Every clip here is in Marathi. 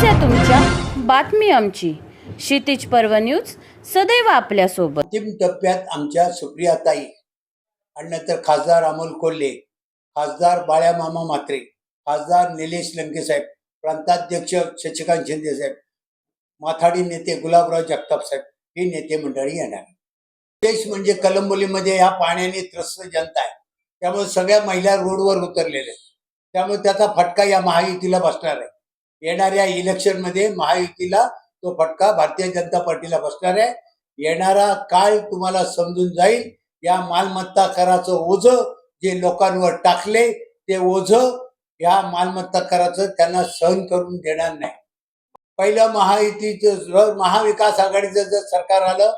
समस्या तुमच्या. बातमी आमची. क्षितिज पर्व न्यूज सदैव आपल्यासोबत. अंतिम टप्प्यात आमच्या सुप्रियाताई आणि नंतर खासदार अमोल कोल्हे खासदार बाळ्यामामा म्हात्रे खासदार निलेश लंके साहेब प्रांताध्यक्ष शशिकांत शिंदे साहेब माथाडी नेते गुलाबराव जगताप साहेब ही नेते मंडळी येणार देश म्हणजे कलंबोलीमध्ये ह्या पाण्याने त्रस्त जनता आहे. त्यामुळे सगळ्या महिला रोडवर उतरलेल्या आहेत. त्यामुळे त्याचा फटका या महायुतीला बसणार आहे. येणाऱ्या इलेक्शनमध्ये महायुतीला तो फटका भारतीय जनता पार्टीला बसणार आहे. येणारा काळ तुम्हाला समजून जाईल. या मालमत्ता कराचं ओझ जे लोकांवर टाकले ते ओझ या मालमत्ता कराचं त्यांना सहन करून देणार नाही. पहिलं महायुतीचं जर महाविकास आघाडीचं जर सरकार आलं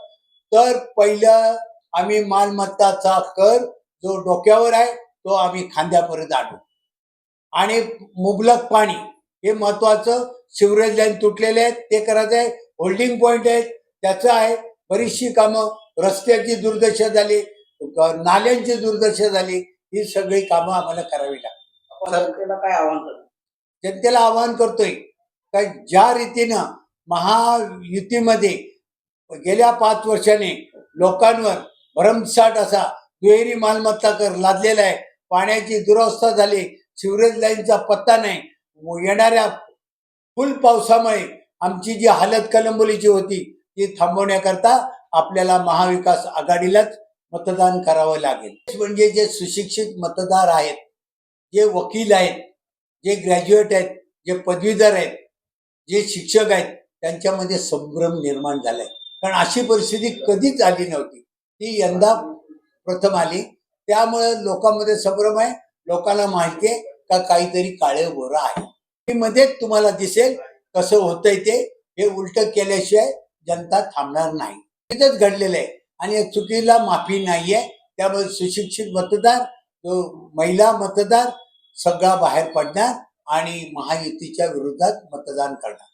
तर पहिलं आम्ही मालमत्ताचा कर जो डोक्यावर आहे तो आम्ही खांद्यापर्यंत आणू. आणि मुबलक पाणी हे महत्वाचं. सिवरेज लाईन तुटलेले आहेत ते करायचं आहे. होल्डिंग पॉईंट आहेत त्याचं आहे. बरीचशी कामं रस्त्याची दुर्दशा झाली नाल्यांची दुर्दशा झाली ही सगळी कामं आम्हाला करावी लागतात. जनतेला काय आव्हान करतो? जनतेला आवाहन करतोय का ज्या रीतीनं महायुतीमध्ये गेल्या पाच वर्षाने लोकांवर भरमसाठ असा दुहेरी मालमत्ता कर लादलेला आहे पाण्याची दुरवस्था झाली सिवरेज लाईनचा पत्ता नाही येणाऱ्या फुल पावसामुळे आमची जी हालत कलंबोलीची होती ती थांबवण्याकरता आपल्याला महाविकास आघाडीलाच मतदान करावं लागेल. म्हणजे जे सुशिक्षित मतदार आहेत जे वकील आहेत जे ग्रॅज्युएट आहेत जे पदवीधर आहेत जे शिक्षक आहेत त्यांच्यामध्ये संभ्रम निर्माण झालाय. कारण अशी परिस्थिती कधीच आली नव्हती. ती यंदा प्रथम आली. त्यामुळे लोकांमध्ये संभ्रम आहे. लोकांना माहिती आहे का काहीतरी काळे बोरं आहे. मध्येच तुम्हाला दिसेल कसं होतंय ते. हे उलट केल्याशिवाय जनता थांबणार नाही. तिथंच घडलेलं आहे. आणि या चुकीला माफी नाहीये. त्यामुळे सुशिक्षित मतदार जो महिला मतदार सगळा बाहेर पडणार आणि महायुतीच्या विरोधात मतदान करणार.